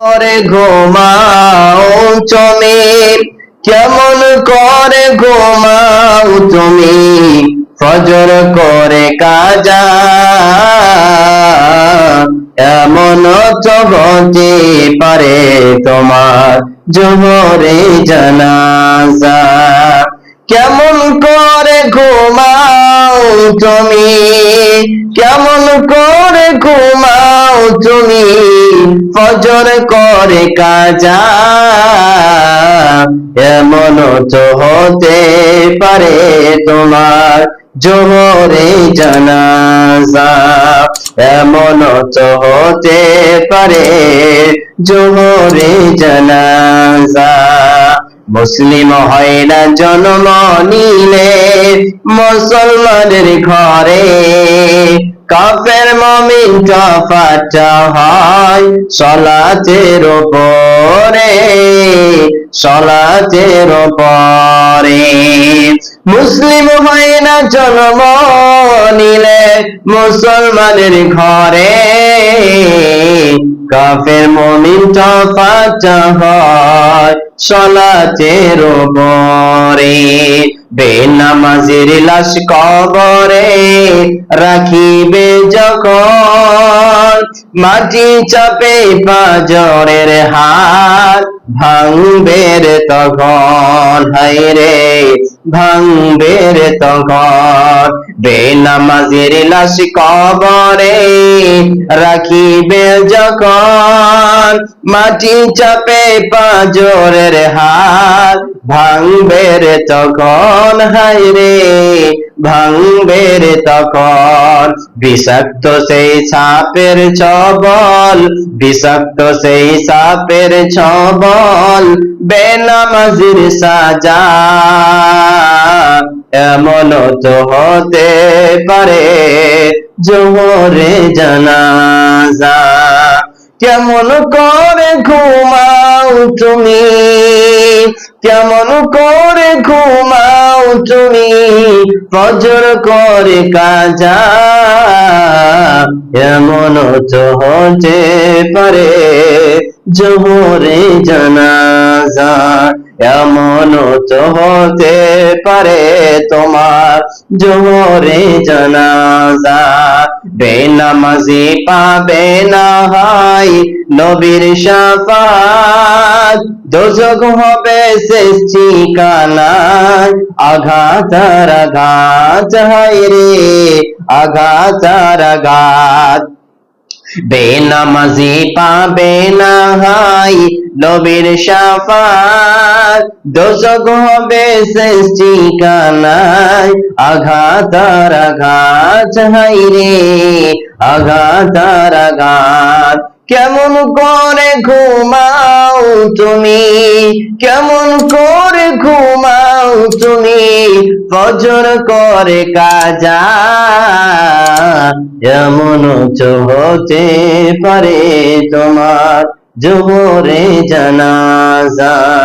করে ঘুমাও তুমি। কেমন করে ঘুমাও তুমি? ফজর করে কাজা। এমন তো পারে তোমার জোহরে জানাজা। কেমন করে ঘুমাও তুমি? কেমন করে ঘুমাও তুমি ফজর করে কাজা। এমন তো হতে পারে তোমার জোহরে জানাজা। এমন তো হতে পারে জোহরে জানাজা। মুসলিম হয় না জন্ম নিলে মুসলমানের ঘরে কাফের মমিন কাফাটা হয় সলাতের ওপরে সলাতের ওপরে মুসলিম হয় না জন্ম নিলে মুসলমানের ঘরে। কাফের মমিন কাফাটা হয় সলাতের ওপরে বেনামাজির লাশ কবরে রাখিবে যখন মাটি চাপে পাজরের হাত ভাঙবে রে তখন। রে ভাঙবে রে তখন। বেনামাজির লাশ কবরে রাখিবে যখন। মাটি চাপে পাজরের হাত ভাঙবে রে তখন। হাই রে ভাঙবে রে তখন। বিষাক্ত সেই সাপের ছবল, বিষাক্ত সেই সাপের ছবল, বেনামাজির সাজা। এমন তো হতে পারে জোহরে জানাজা। কেমন করে ঘুমাও তুমি? কেমন করে ঘুমাও তুমি ফজর করে কাজা, এমন তো হতে পারে জোহরে জানাজা, এমন তো হতে পারে তোমার জোহরে জানাজা। বেনামাজি পাবে না হাই নবীর শাফাত। দোজক হবে শেষ ঠিকানায় আঘাত আর আঘাত হাই রে, আঘাত আর আঘাত। বেনামাজি পাবে না হাই নবীর শাফাত। দোজক হবে আঘাত আর আঘাত হাই রে। আঘাত আর আঘাত। কেমন করে ঘুমাও তুমি? কেমন করে ঘুমাও তুমি? ফজর করে কাজা। এমন হতে পারে তোমার। জোহরে জানাজা।